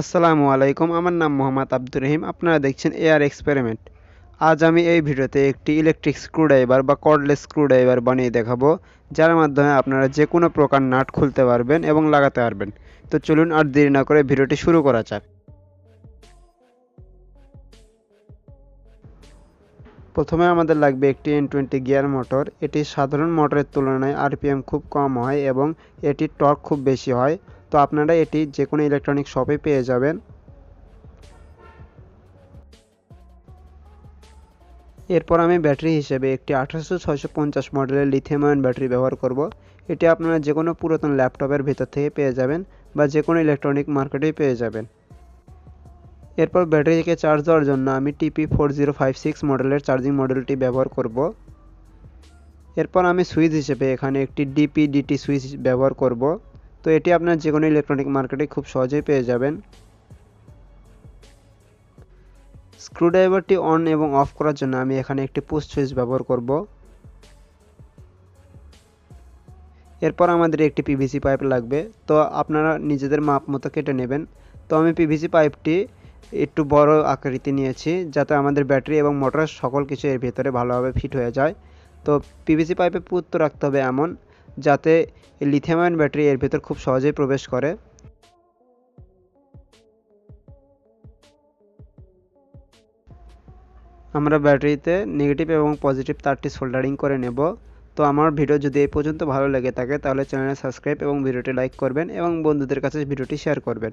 আসসালামু আলাইকুম, আমার নাম মোহাম্মদ আব্দুর রহিম, আপনারা দেখছেন এয়ার এক্সপেরিমেন্ট আজ আমি এই ভিডিওতে একটি ইলেকট্রিক স্ক্রুড্রাইভার বা কর্ডলেস স্ক্রুড্রাইভার বানিয়ে দেখাবো, যার মাধ্যমে আপনারা যে কোনো প্রকার নাট খুলতে পারবেন এবং লাগাতে পারবেন। তো চলুন আর দেরি না করে ভিডিওটি শুরু করা যাক। প্রথমে আমাদের লাগবে একটি এন টোয়েন্টি গিয়ার মোটর। এটি সাধারণ মোটরের তুলনায় আরপিএম খুব কম হয় এবং এটির টর্ক খুব বেশি হয়। তো আপনারা এটি যে কোনো ইলেকট্রনিক শপে পেয়ে যাবেন। এরপর আমি ব্যাটারি হিসেবে একটি আঠারোশো ছয়শো পঞ্চাশ মডেলের লিথিয়াম আয়ন ব্যাটারি ব্যবহার করব। এটি আপনারা যে কোনো পুরাতন ল্যাপটপের ভেতর থেকে পেয়ে যাবেন বা যে কোনো ইলেকট্রনিক মার্কেটেই পেয়ে যাবেন। এরপর ব্যাটারিকে চার্জ দেওয়ার জন্য আমি TP four zero five six মডেলের চার্জিং মডেলটি ব্যবহার করব। এরপর আমি সুইচ হিসেবে এখানে একটি ডিপি ডিটি সুইচ ব্যবহার করব। তো এটি আপনার যে কোনো ইলেকট্রনিক মার্কেটে খুব সহজেই পেয়ে যাবেন। স্ক্রুড্রাইভারটি অন এবং অফ করার জন্য আমি এখানে একটি পুশ সুইচ ব্যবহার করব। এরপর আমাদের একটি পিভিসি পাইপ লাগবে। তো আপনারা নিজেদের মাপ মতো কেটে নেবেন। তো আমি পিভিসি পাইপটি একটু বড় আকৃতি নিয়েছি, যাতে আমাদের ব্যাটারি এবং মোটর সকল কিছু এর ভেতরে ভালোভাবে ফিট হয়ে যায়। তো পিভিসি পাইপে পুত্র রাখতে হবে এমন, যাতে লিথিয়াম আয়ন ব্যাটারি এর ভেতর খুব সহজেই প্রবেশ করে। আমরা ব্যাটারিতে নেগেটিভ এবং পজিটিভ তারটি সোল্ডারিং করে নেব। তো আমার ভিডিও যদি এই পর্যন্ত ভালো লেগে থাকে, তাহলে চ্যানেলে সাবস্ক্রাইব এবং ভিডিওটি লাইক করবেন এবং বন্ধুদের কাছে ভিডিওটি শেয়ার করবেন।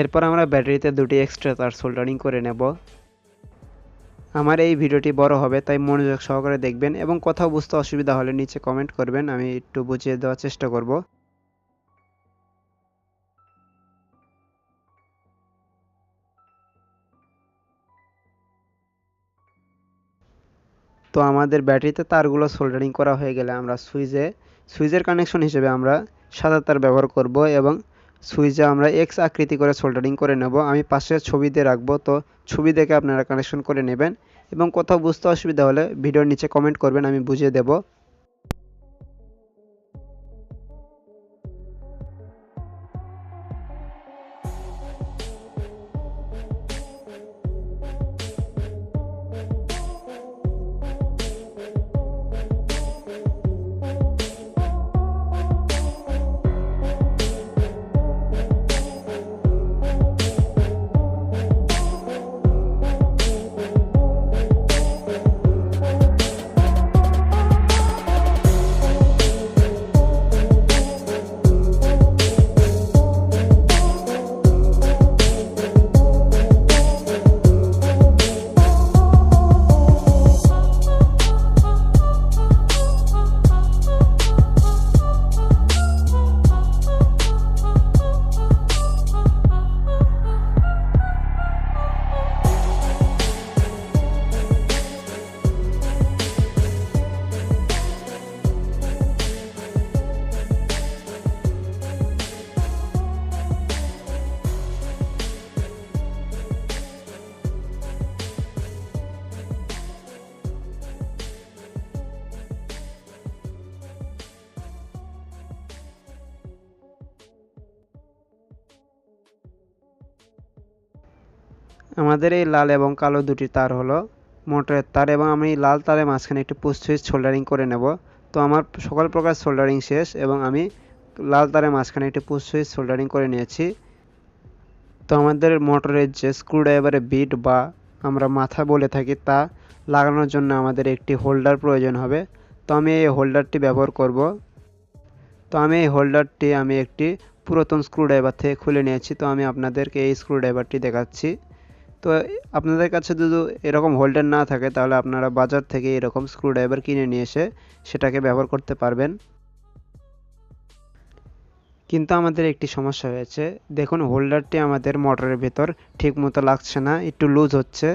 এরপর আমরা ব্যাটারিতে দুটি এক্সট্রা তার সোল্ডারিং করে নেব। আমার এই ভিডিওটি বড় হবে, তাই মনোযোগ সহকারে দেখবেন এবং কোথাও বুঝতে অসুবিধা হলে নিচে কমেন্ট করবেন, আমি একটু বুঝিয়ে দেওয়ার চেষ্টা করব। তো আমাদের ব্যাটারিতে তারগুলো সোল্ডারিং করা হয়ে গেলে আমরা সুইচে, সুইচের কানেকশন হিসেবে আমরা সাদা তার ব্যবহার করব এবং সুইচে আমরা এক্স আকৃতি করে সোল্ডারিং করে নেব। আমি পাশে ছবি দিয়ে রাখব, তো ছবি দেখে আপনারা কানেকশন করে নেবেন এবং কোথাও বুঝতে অসুবিধা হলে ভিডিওর নিচে কমেন্ট করবেন, আমি বুঝিয়ে দেব। আমাদের এই লাল এবং কালো দুটি তার হলো মোটরের তার এবং আমি লাল তারের মাঝখানে একটি পুশ সুইচ সোল্ডারিং করে নেব। তো আমার সকল প্রকার সোল্ডারিং শেষ এবং আমি লাল তারের মাঝখানে একটি পুশ সুইচ সোল্ডারিং করে নিয়েছি। তো আমাদের মোটরের যে স্ক্রুড্রাইভারের বিট বা আমরা মাথা বলে থাকি তা লাগানোর জন্য আমাদের একটি হোল্ডার প্রয়োজন হবে। তো আমি এই হোল্ডারটি ব্যবহার করব। তো আমি এই হোল্ডারটি আমি একটি পুরাতন স্ক্রুড্রাইভার থেকে খুলে নিয়েছি। তো আমি আপনাদেরকে এই স্ক্রুড্রাইভারটি দেখাচ্ছি। তো আপনাদের কাছে যদি এরকম হোল্ডার না থাকে, তাহলে আপনারা বাজার থেকে এরকম স্ক্রুড্রাইভার কিনে নিয়ে এসে সেটাকে ব্যবহার করতে পারবেন। কিন্তু আমাদের একটি সমস্যা হয়েছে। দেখুন হোল্ডারটি আমাদের মোটরের ভেতর ঠিক মতো লাগছে না, একটু লুজ হচ্ছে।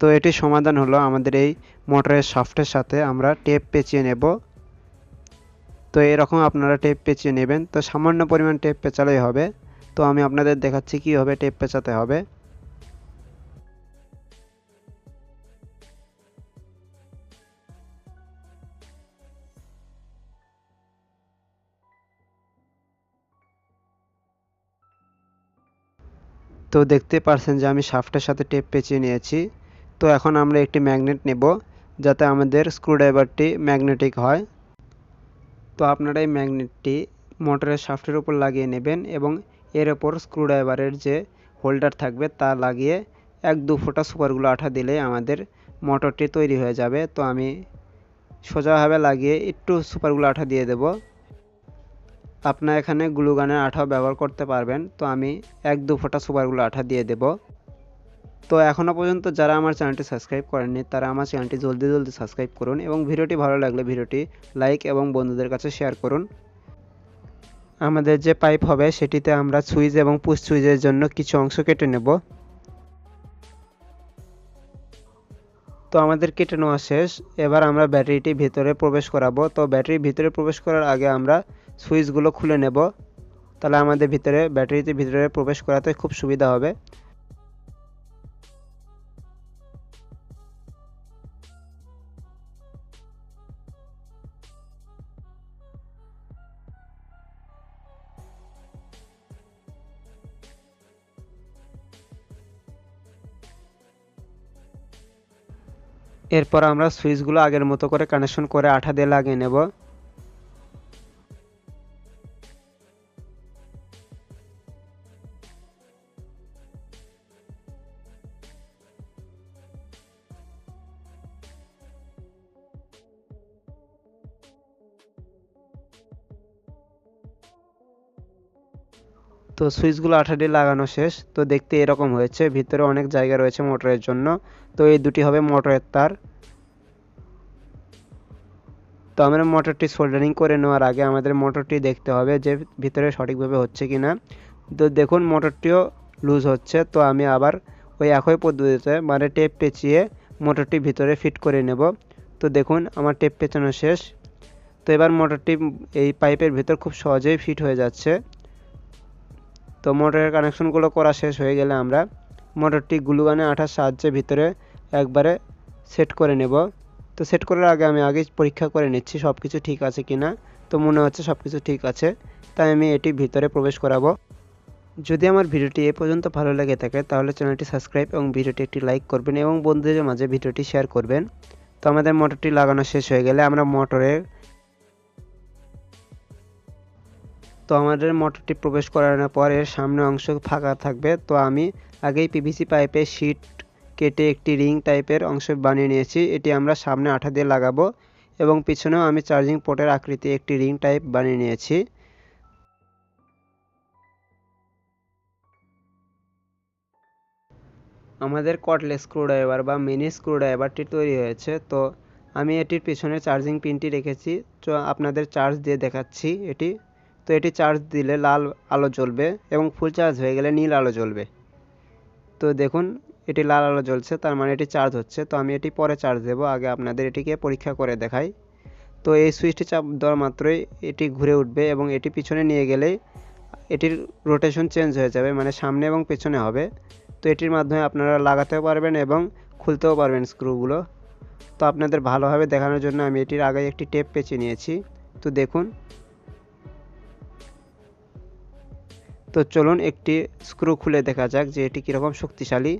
তো এটি সমাধান হলো আমাদের এই মোটরের শাফটের সাথে আমরা টেপ পেঁচিয়ে নেব। তো এরকম আপনারা টেপ পেঁচিয়ে নেবেন। তো সামান্য পরিমাণ টেপ পেঁচালেই হবে। তো আমি আপনাদের দেখাচ্ছি কীভাবে টেপ পেঁচাতে হবে। তো দেখতে পারছেন যে আমি শাফটের সাথে টেপ পেঁচিয়ে নিয়েছি। তো এখন আমরা একটি ম্যাগনেট নেব, যাতে আমাদের স্ক্রুড্রাইভারটি ম্যাগনেটিক হয়। তো আপনারা এই ম্যাগনেটটি মোটরের শাফটের উপর লাগিয়ে নেবেন এবং এর ওপর স্ক্রুড্রাইভারের যে হোল্ডার থাকবে তা লাগিয়ে এক দু ফোঁটা সুপারগুলো আঠা দিলে আমাদের মোটরটি তৈরি হয়ে যাবে। তো আমি সোজাভাবে লাগিয়ে একটু সুপারগুলো আঠা দিয়ে দেব। আপনার এখানে গ্লুগানের আঠাও ব্যবহার করতে পারবেন। তো আমি এক দু ফোঁটা সুপারগুলো আঠা দিয়ে দেব। তো এখনও পর্যন্ত যারা আমার চ্যানেলটি সাবস্ক্রাইব করেননি, তারা আমার চ্যানেলটি জলদি জলদি সাবস্ক্রাইব করুন এবং ভিডিওটি ভালো লাগলে ভিডিওটি লাইক এবং বন্ধুদের কাছে শেয়ার করুন। আমাদের যে পাইপ হবে, সেটিতে আমরা সুইচ এবং পুশ সুইচের জন্য কিছু অংশ কেটে নেব। তো আমাদের কেটে নেওয়া শেষ। এবার আমরা ব্যাটারিটি ভিতরে প্রবেশ করাবো। তো ব্যাটারি ভিতরে প্রবেশ করার আগে আমরা সুইচগুলো খুলে নেব। তাহলে আমাদের ভিতরে, ব্যাটারিতে ভিতরে প্রবেশ করাতে খুব সুবিধা হবে। এরপর আমরা সুইচগুলো আগের মতো করে কানেকশন করে আঠা দিয়ে লাগিয়ে নেব। তো সুইচগুলো আঠা দিয়ে লাগানো শেষ। তো দেখতে এরকম হয়েছে। ভিতরে অনেক জায়গা রয়েছে মোটরের জন্য। তো এই দুটি হবে মোটরের তার। তো আমরা মোটরটি সোল্ডারিং করে নেওয়ার আগে আমাদের মোটরটি দেখতে হবে যে ভিতরে সঠিকভাবে হচ্ছে কি না তো দেখুন, মোটরটিও লুজ হচ্ছে। তো আমি আবার ওই একই পদ্ধতিতে মানে টেপ পেঁচিয়ে মোটরটি ভিতরে ফিট করে নেব। তো দেখুন, আমার টেপ পেঁচানো শেষ। তো এবার মোটরটি এই পাইপের ভিতর খুব সহজেই ফিট হয়ে যাচ্ছে। তো মোটরের কানেকশনগুলো করা শেষ হয়ে গেলে আমরা মোটরটি গ্লুগানে আঠার সাহায্যে ভিতরে একবারে সেট করে নেব। তো সেট করার আগে আমি আগে পরীক্ষা করে নিচ্ছি সব কিছু ঠিক আছে কি না তো মনে হচ্ছে সব কিছু ঠিক আছে। তাই আমি এটি ভিতরে প্রবেশ করাবো। যদি আমার ভিডিওটি এ পর্যন্ত ভালো লেগে থাকে, তাহলে চ্যানেলটি সাবস্ক্রাইব এবং ভিডিওটি একটি লাইক করবেন এবং বন্ধুদের মাঝে ভিডিওটি শেয়ার করবেন। তো আমাদের মোটরটি লাগানো শেষ হয়ে গেলে আমরা মোটরের তো আমাদের মোটরটি প্রবেশ করানোর পর সামনে অংশ ফাঁকা থাকবে। তো আমি আগেই পিভিসি পাইপের শিট কেটে একটি রিং টাইপের অংশ বানিয়ে নিয়েছি। এটি আমরা সামনে আঠা দিয়ে লাগাবো এবং পিছনেও আমি চার্জিং পোর্টের আকৃতি একটি রিং টাইপ বানিয়ে নিয়েছি। আমাদের কটলেস স্ক্রুড্রাইভার বা মিনি স্ক্রুড্রাইভারটি তৈরি হয়েছে। তো আমি এটির পিছনে চার্জিং পিনটি রেখেছি। তো আপনাদের চার্জ দিয়ে দেখাচ্ছি এটি। তো এটি চার্জ দিলে লাল আলো জ্বলবে এবং ফুল চার্জ হয়ে গেলে নীল আলো জ্বলবে। তো দেখুন, এটি লাল আলো জ্বলছে, তার মানে এটি চার্জ হচ্ছে। তো আমি এটি পরে চার্জ দেব, আগে আপনাদের এটিকে পরীক্ষা করে দেখাই। তো এই সুইচটি চাপ দেওয়া মাত্রই এটি ঘুরে উঠবে এবং এটি পিছনে নিয়ে গেলেই এটির রোটেশন চেঞ্জ হয়ে যাবে মানে সামনে এবং পেছনে হবে। তো এটির মাধ্যমে আপনারা লাগাতেও পারবেন এবং খুলতেও পারবেন স্ক্রুগুলো তো আপনাদের ভালোভাবে দেখানোর জন্য আমি এটির আগে একটি টেপ পেঁচে নিয়েছি। তো দেখুন তো চলুন একটি স্ক্রু খুলে দেখা যাক যে এটি কীরকম শক্তিশালী।